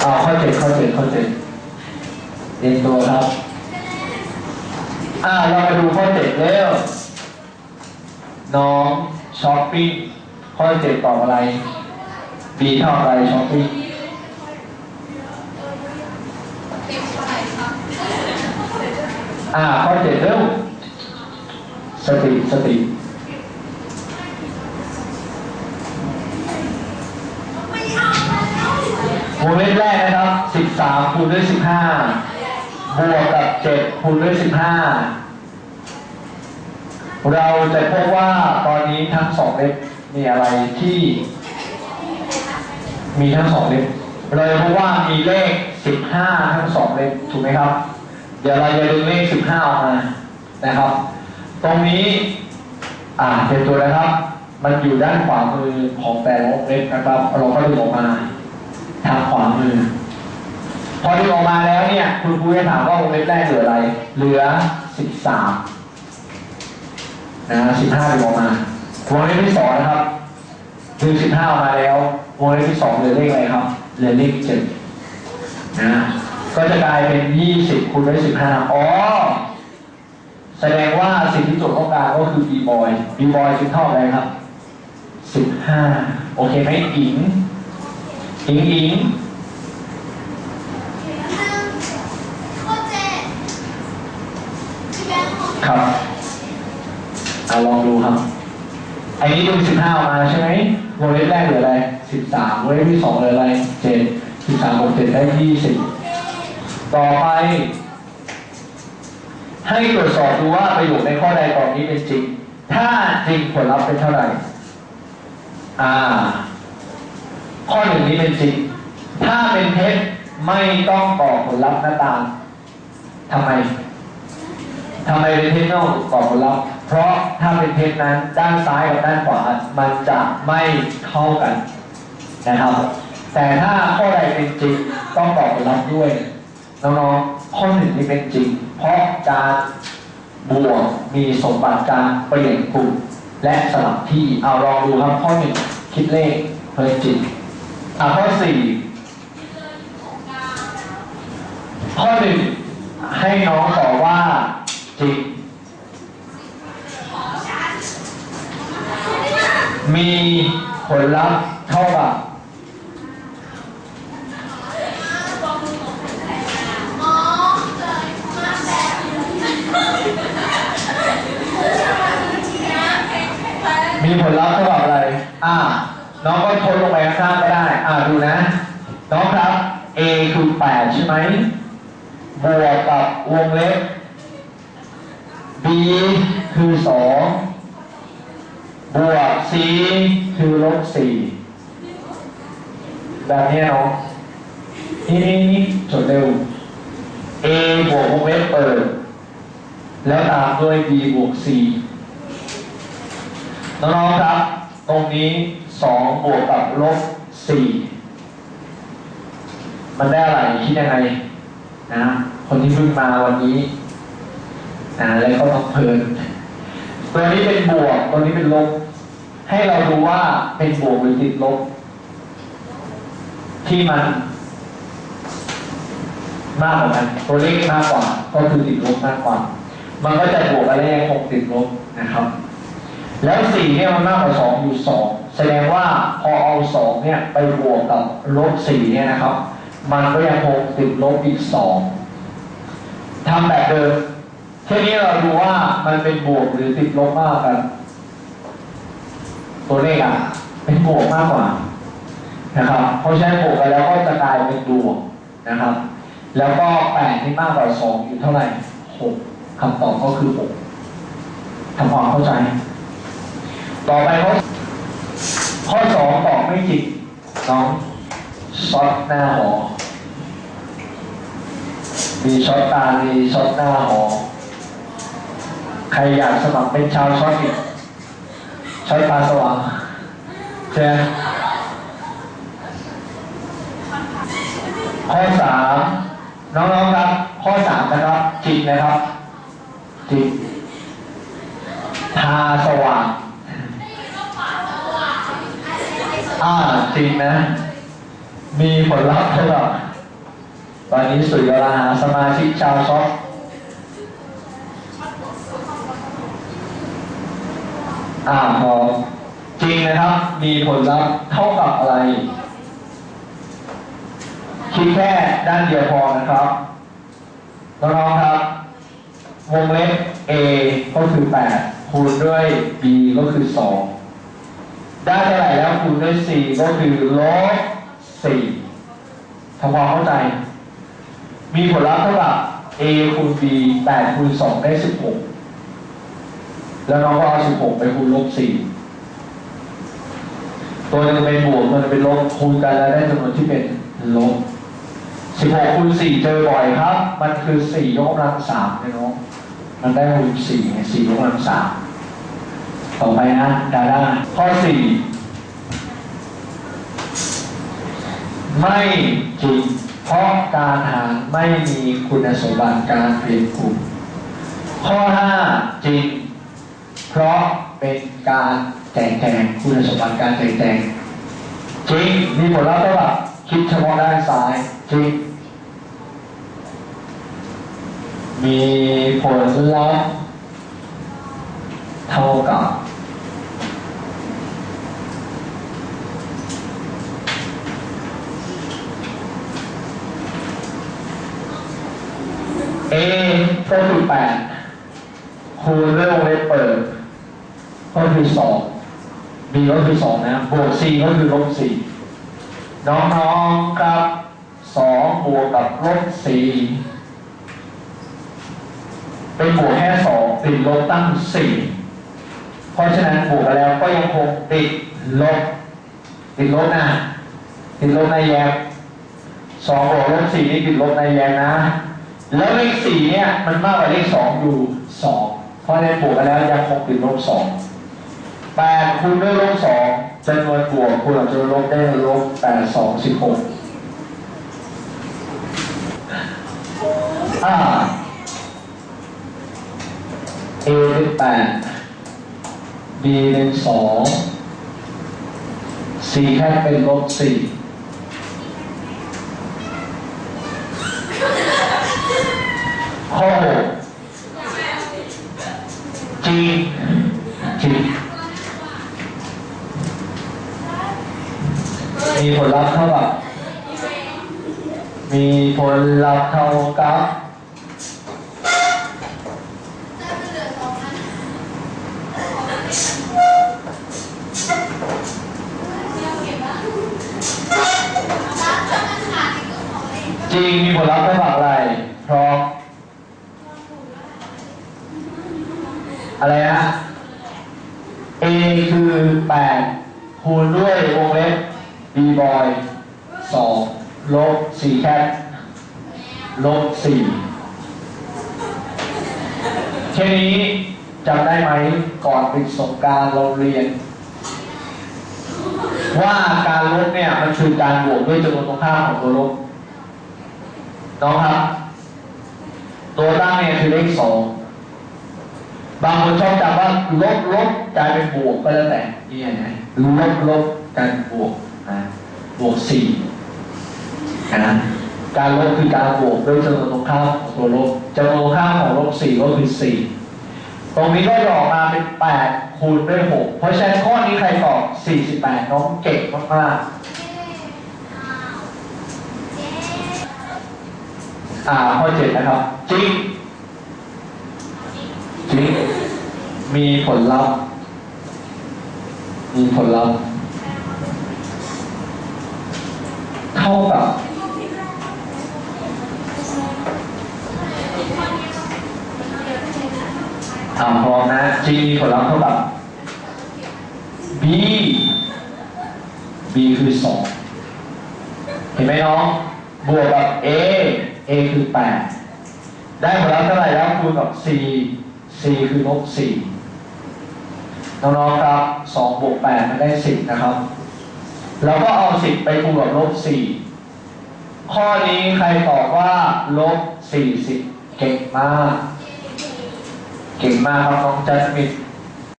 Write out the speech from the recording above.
เอาข้อเจ็ดข้อเจ็ดข้อเจ็ดเรียนตัวครับ อ่าเรามาดูข้อเจ็ดแล้วน้องช้อปปิ้งข้อเจ็ดตอบอะไร B เท่าอะไรช้อปปิ้งอ่าข้อเจ็ดเร็วสติสติ คูณด้วย15บวกกับ7คูณด้วย15เราจะพบว่าตอนนี้ทั้งสองเล็บมีอะไรที่ มีทั้งสองเล็บเราจะพบว่ามีเลข15ทั้งสองเล็บถูกไหมครับ เดี๋ยวเราจะดึงเลข15ออกมานะครับ ตรงนี้ อ่าเป็นตัวนะครับ มันอยู่ด้านขวามือของแต่ละเล็บนะครับ เราก็ดึงออกมาทางขวามือ พอดึงออกมาแล้วเนี่ย คุณครูจะถามว่าวงเล็บแรกเหลืออะไร เหลือ13นะ15ดึงออกมาวงเล็บที่สองนะครับดึง15ออกมาแล้ววงเล็บที่สองเหลือเลขอะไรครับ เหลือเลข7นะก็จะกลายเป็น20คูณด้วย15อ๋อ แสดงว่าสิ่งที่โจทย์ต้องการก็คือ b boy b boy คือเท่าไรครับ15โอเคไหมอิงอิงอิง ครับเอาลองดูครับอ้นี้ดู15ออกมาใช่ไหมวงเล็บแรกเหลืออะไร13วงเล็บที่สองเหลืออะไร7 13บวก7ได้20ต่อไป ให้ตรวจสอบดูว่าประโยคในข้อใดต่อนนี้เป็นจริง ถ้าจริงผลลัพธ์เป็นเท่าไหร่ อ่า ข้อหนึ่งนี้เป็นจริง ถ้าเป็นเท็จไม่ต้องต่อผลลัพธ์หน้าตามทำไม ทำไมเป็นเท็จต้องต่อผลลัพธ์เพราะถ้าเป็นเท็จนั้นด้านซ้ายกับด้านขวามันจะไม่เท่ากันนะครับ แต่ถ้าข้อใดเป็นจริงต้องต่อผลลัพธ์ด้วยน้องๆข้อหนึ่งนี่เป็นจริง เพราะการบวกมีสมบัติการเปลี่ยนกลุ่มและสลับที่เอาลองดูครับข้อหนึ่งคิดเลขเพลินจิตอ่าข้อสี่ข้อหนึ่งให้น้องตอบว่า จริง มีผลลัพธ์เท่ากับมีผลลัพธ์เท่ากับอะไร อ่า น้องก็ทดลงไปข้างๆก็ได้ อ่าดูนะ น้องครับ A คือ 8 ใช่ไหม บวกกับวงเล็บ B คือ2บวก C คือลบ4แบบนี้น้องนี่นี่นี่จดเร็ว A บวกวงเล็บเปิด แล้วตามด้วย B บวก C น้องๆครับ ตรงนี้สองบวกกับลบสี่มันได้อะไรคิดยังไงนะ คนที่เพิ่งมาวันนี้ นะแล้วก็ต้องเพลินตัวนี้เป็นบวกตัวนี้เป็นลบ ให้เราดูว่าเป็นบวกหรือติดลบ ที่มัน มากกว่ากันตัวเลขมากกว่า ก็คือติดลบมากกว่า มันก็จะบวกอะไรคงติดลบนะครับ แล้วสี่เนี่ยมันมากกว่าสองอยู่สองแสดงว่าพอเอาสองเนี่ย ไปบวกกับลบสี่เนี่ยนะครับ มันก็ยังคงติดลบอีกสองทำแบบเดิม ทีนี้เราดูว่ามันเป็นบวกหรือติดลบมากกัน ตัวเลขอะ เป็นบวกมากกว่า นะครับเพราะฉะนั้นบวกไปแล้วก็จะกลายเป็นบวกนะครับ แล้วก็แปดที่มากกว่าสองอยู่เท่าไหร่หกคำตอบก็คือหกทำความเข้าใจ ต่อไปข้อข้อสองตอบไม่จริงน้องช็อตหน้าหอมีช็อตตามีช็อตหน้าหอ ใครอยากสมัครเป็นชาวช็อตอีกช็อตตาสว่างใช่ไหมข้อสามน้องๆครับ ข้อสามนะครับ จิตนะครับ จิตทาสว่างอ่าจริงนะ มีผลลัพธ์เท่ากับวันนี้สุริยราหาสมาชิกชาวช็อป อ่าพอจริงนะครับ มีผลลัพธ์เท่ากับอะไร คิดแค่ด้านเดียวพอนะครับน้องๆครับ วงเล็บ a ก็คือ 8 คูณด้วย b ก็คือ 2 ได้เท่าไหร่แล้วคูณด้วย c ก็คือลบ4ทำความเข้าใจ มีผลลัพธ์เท่ากับ a คูณ b 8คูณ 2 ได้ 16 แล้วน้องก็เอา16ไปคูณลบ4ตัวนึงเป็นบวกตันเป็นลบคูณกันแล้วได้จำนวนที่เป็นลบ16คูณ4เจอบ่อยครับ มันคือ4ยกกำลัง3เนี่ยน้องมันได้คูณ4ไง4ยกกำลัง3ต่อไปนะดาด้าข้อ4ไม่จริงเพราะการหารไม่มีคุณสมบัติการเปลี่ยนกลุ่มข้อ5จริง เพราะเป็นการแจกแจงคุณสมบัติการแจกแจงจริงมีผลลัพธ์เท่ากับคิดเฉพาะด้านซ้ายจริงมีผลลัพธ์เท่ากับ A ก็คือแปดคูณด้วยวงเล็บเปิด ก็คือสอง B ก็คือสองนะบวก C ก็คือลบสี่น้องๆครับสองบวกกับลบสี่เป็นบวกแค่สองติดลบตั้งสี่เพราะฉะนั้นบวกกันแล้วก็ยังคงติดลบ ติดลบนะติดลบในแยกสองบวกลบสี่นี่ติดลบในแยกนะ แล้วเลขสี่เนี่ยมันมากกว่าเลขสองอยู่สองเพราะฉะนั้นบวกกันแล้วยังคงติดลบสอง แปดคูณด้วยลบสองจำนวนบวกคูณกับจำนวนลบได้ลบแปดสองสิบหกอ่า A เป็นแปด B เป็นสอง C แค่เป็นลบสี่ข้อหกจริงจริง มีผลลัพธ์เท่ากับ มีผลลัพธ์เท่ากับจริงมีผลลัพธ์เท่ากับอะไรเพราะอะไรนะ A คือ 8 คูณด้วยวงเล็บ B boy 2ลบ4แคทลบ4แค่นนี้จำได้ไหมก่อนปิดสงกรารเราเรียน ว่าการลบเนี่ยมันคือการบวกด้วยจำนวนตรงข้ามของตัวลบน้องครับ ตัวตั้งเนี่ยคือเลขสองบางคนชอบจำว่าลบลบกลายเป็นบวกก็แล้วแต่นี่ไงลบลบกลายเป็นบวก นะบวกสี่นะการลบคือการบวกด้วยจำนวนตรงข้ามของตัวลบจำนวนตรงข้ามของลบสี่ก็คือสี่ตรงนี้ก็จะออกมาเป็นแปดคูณด้วยหกเพราะฉะนั้นข้อนี้ใครตอบสี่สิบแปดน้องเก่งมากๆอ่าข้อเจ็ดนะครับจริงจริงมีผลลัพธ์มีผลลัพธ์ เท่ากับอ่าพร้อมนะ G มีผลลัพธ์เท่ากับ B B คือสองเห็นไหมน้อง บวกกับ A A คือแปดได้ผลลัพธ์เท่าไหร่แล้วคูณกับ C C คือลบสี่น้องๆครับสองบวกแปดมันได้สิบนะครับ เราก็เอาสิบไปคูณกับลบสี่ข้อนี้ใครตอบว่าลบสี่สิบเก่งมาก เก่งมากครับน้องจัสมิน